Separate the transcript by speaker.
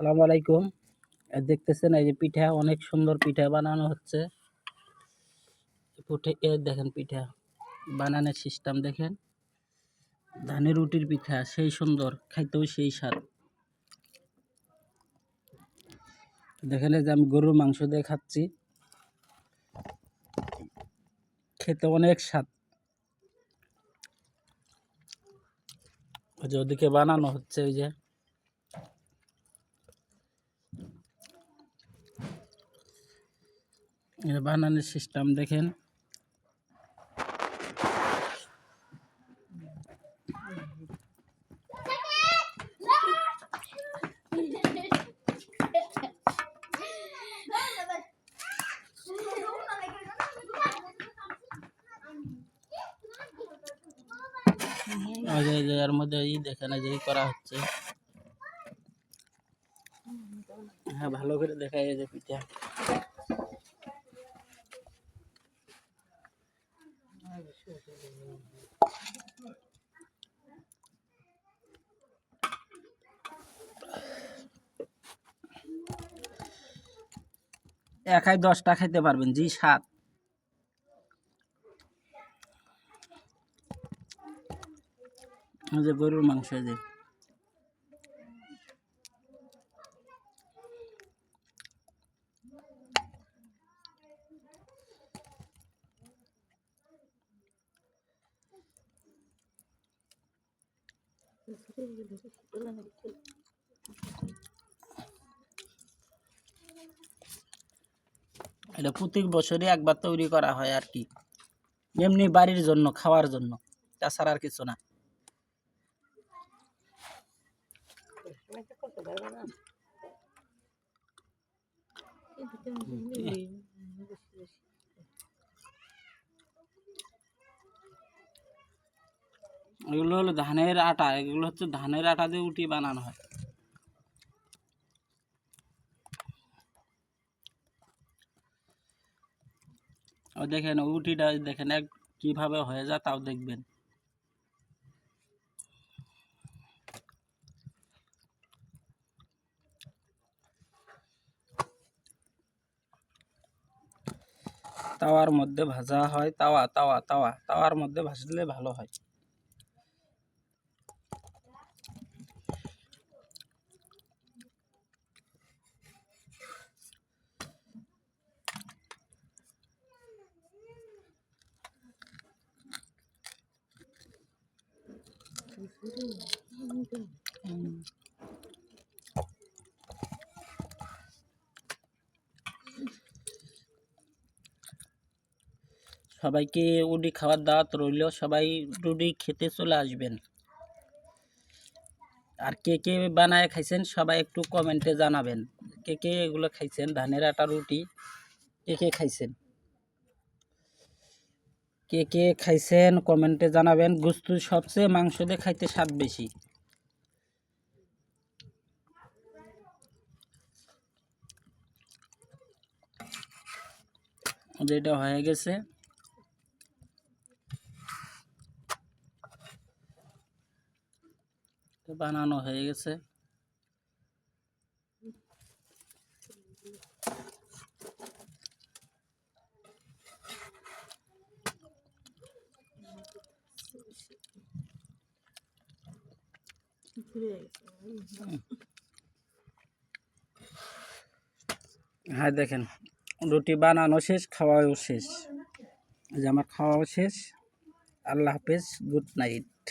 Speaker 1: সালামু আলাইকুম। দেখতেছেন এই যে পিঠা, অনেক সুন্দর পিঠা বানানো হচ্ছে। দেখেন পিঠা, বানানোর সিস্টেম দেখেন। ধানের রুটির পিঠা, সেই সুন্দর, খাইতেও সেই স্বাদ। দেখেন যে আমি গরুর মাংস দিয়ে খাচ্ছি। খেতে অনেক স্বাদ। ওই যে ওদিকে বানানো হচ্ছে, ওই যে বানানোর সিস্টেম দেখেন। এর মধ্যে ই দেখেন, এই যে করা হচ্ছে। হ্যাঁ ভালো করে দেখা যায় যে পিঠা। একাই দশটা খাইতে পারবেন জি সাত। যে গরুর মাংস যে। এটা প্রত্যেক বছরই একবার তৈরি করা হয় আর কি। এমনি বাড়ির জন্য, খাওয়ার জন্য। তাছাড়া আর কিছু না। এগুলো হলো ধানের আটা, এগুলো হচ্ছে ধানের আটা দিয়ে উটি বানানো হয়। ও দেখেন উটিটা দেখেন এক কীভাবে হয়ে যায় তাও দেখবেন। তাওয়ার মধ্যে ভাজা হয়, তাওয়া তাওয়া তাওয়া, তাওয়ার মধ্যে ভাজলে ভালো হয়। সবাইকে উডি খাবার দাওয়াত রইল, সবাই রুডি খেতে চলে আসবেন। আর কে কে বানায় খাইছেন, সবাই একটু কমেন্টে জানাবেন। কে কে এগুলো খাইছেন, ধানের আটা, রুটি, কে কে খাইছেন? কে কে খাইছেন, কমেন্টে জানাবেন। গুস্তু সবচেয়ে মাংস দিয়ে খাইতে স্বাদ বেশি। যেটা হয়ে গেছে। বানানো হয়ে গেছে। হ্যাঁ দেখেন রুটি বানানো শেষ খাওয়াও শেষ। আমার খাওয়াও শেষ। আল্লাহ হাফেজ গুড নাইট।